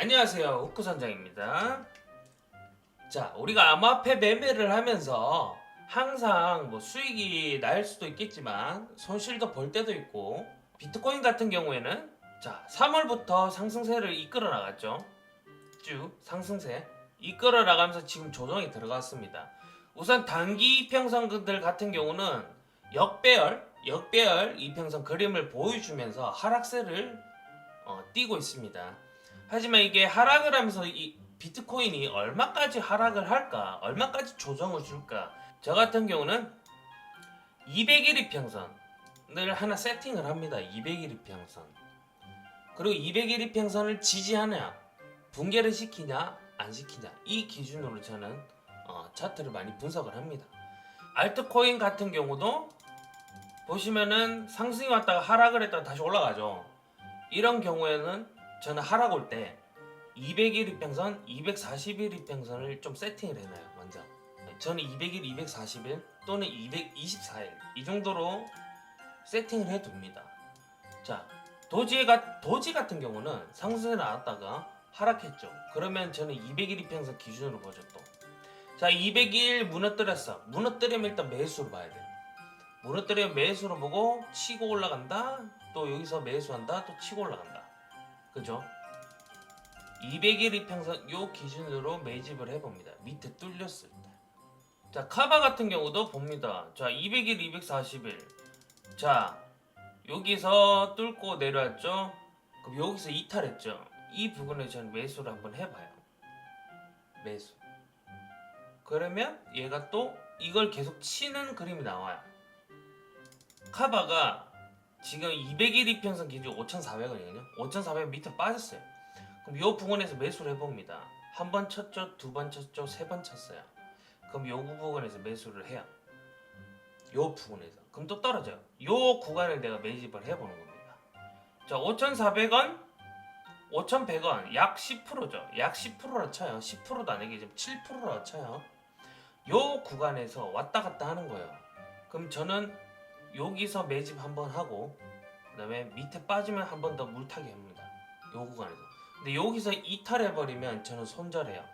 안녕하세요. 후쿠선장입니다. 자 우리가 암호화폐 매매를 하면서 항상 뭐 수익이 날 수도 있겠지만 손실도 볼 때도 있고 비트코인 같은 경우에는 자 3월부터 상승세를 이끌어 나갔죠. 쭉 상승세 이끌어 나가면서 지금 조정이 들어갔습니다. 우선 단기 이평선들 같은 경우는 역배열 역배열 이평선 그림을 보여주면서 하락세를 어, 띄고 있습니다 하지만 이게 하락을 하면서 이 비트코인이 얼마까지 하락을 할까? 얼마까지 조정을 줄까? 저 같은 경우는 200일 이평선을 하나 세팅을 합니다. 200일 이평선. 그리고 200일 이평선을 지지하냐, 붕괴를 시키냐, 안 시키냐 이 기준으로 저는 어, 차트를 많이 분석을 합니다. 알트코인 같은 경우도 보시면은 상승이 왔다가 하락을 했다가 다시 올라가죠. 이런 경우에는 저는 하락 올때 200일 이평선, 240일 이평선을 좀 세팅을 해놔요 먼저. 저는 200일, 240일 또는 224일 이 정도로 세팅을 해둡니다. 자, 도지가 도지 같은 경우는 상승에 나왔다가 하락했죠. 그러면 저는 200일 이평선 기준으로 보죠 또. 자, 200일 무너뜨렸어. 무너뜨리면 일단 매수로 봐야 돼요. 무너뜨리면 매수로 보고 치고 올라간다. 또 여기서 매수한다. 또 치고 올라간다. 그죠? 200일 이평선 요 기준으로 매집을 해봅니다. 밑에 뚫렸을 때. 자, 카바 같은 경우도 봅니다. 자, 200일, 240일. 자, 여기서 뚫고 내려왔죠? 그럼 여기서 이탈했죠? 이 부분에 저는 매수를 한번 해봐요. 매수. 그러면 얘가 또 이걸 계속 치는 그림이 나와요. 카바가 지금 200일 이평선 기준 5,400원이거든요. 5,400원 밑으로 빠졌어요. 그럼 이 부분에서 매수를 해봅니다. 한 번 쳤죠, 두 번 쳤죠, 세 번 쳤어요. 그럼 요 부분에서 매수를 해요. 요 부분에서. 그럼 또 떨어져요. 요 구간을 내가 매집을 해보는 겁니다. 자, 5,400원, 5,100원, 약 10%죠. 약 10%라 쳐요. 10%도 아니게 지금 7%라 쳐요. 요 구간에서 왔다 갔다 하는 거예요. 그럼 저는 여기서 매집 한번 하고 그다음에 밑에 빠지면 한 번 더 물타기 합니다. 요 구간에서. 근데 여기서 이탈해 버리면 저는 손절해요.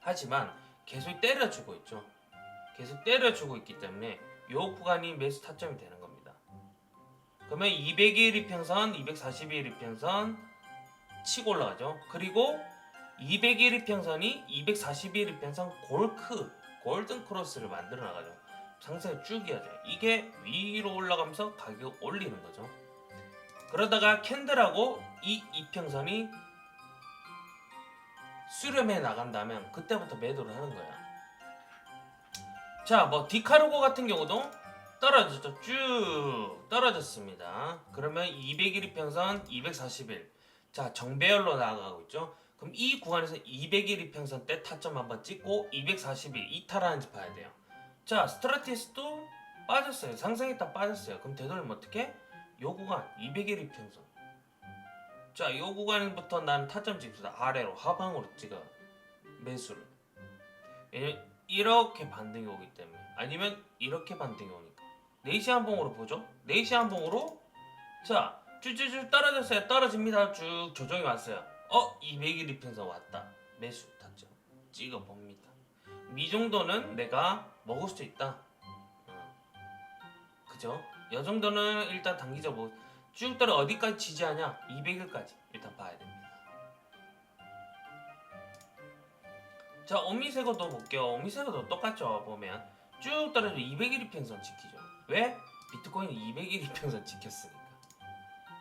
하지만 계속 때려주고 있죠. 계속 때려주고 있기 때문에 요 구간이 매수 타점이 되는 겁니다. 그러면 200일 이평선, 241일 이평선 치고 올라가죠. 그리고 200일 이평선이 241일 이평선 골크 골든 크로스를 만들어 나가죠. 상승을 쭉 이어져요. 이게 위로 올라가면서 가격 올리는 거죠. 그러다가 캔들하고 이 이평선이 수렴해 나간다면 그때부터 매도를 하는 거야. 자, 뭐 디카르고 같은 경우도 떨어졌죠. 쭉 떨어졌습니다. 그러면 200일 이평선, 240일. 자, 정배열로 나아가고 있죠. 그럼 이 구간에서 200일 이평선 때 타점 한번 찍고 240일 이탈하는지 봐야 돼요. 자, 스트라티스도 빠졌어요. 상승했다 빠졌어요. 그럼 되돌리면 어떻게? 요 구간 200일 이평선. 자, 요 구간부터 난 타점 찍습니다. 아래로 하방으로 찍어 매수를. 왜냐면 이렇게 반등이 오기 때문에 아니면 이렇게 반등이 오니까 4시 한봉으로 보죠. 4시 한봉으로 자, 쭉쭉쭉 떨어졌어요. 떨어집니다. 쭉 조정이 왔어요. 어, 200일 이평선 왔다. 매수 타점 찍어 봅니다. 이 정도는 내가 먹을 수 있다. 어. 그죠? 이 정도는 일단 단기적으로 쭉 떨어 어디까지 지지하냐? 200일까지 일단 봐야 됩니다. 자, 오미세거도 볼게요. 오미세거도 똑같죠. 보면 쭉 떨어져 200일 이평선 지키죠. 왜? 비트코인이 200일 이평선 지켰으니까.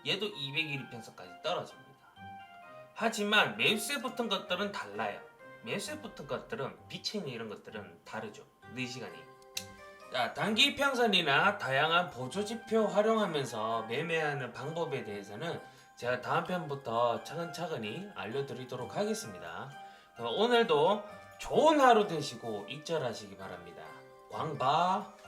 얘도 200일 이평선까지 떨어집니다. 하지만 매수에 붙은 것들은 달라요. 매수에 붙은 것들은 비체인 이런 것들은 다르죠. 4시간이. 자, 단기 이평선이나 다양한 보조 지표 활용하면서 매매하는 방법에 대해서는 제가 다음 편부터 차근차근히 알려드리도록 하겠습니다. 그럼 오늘도 좋은 하루 되시고 익절하시기 바랍니다. 광바.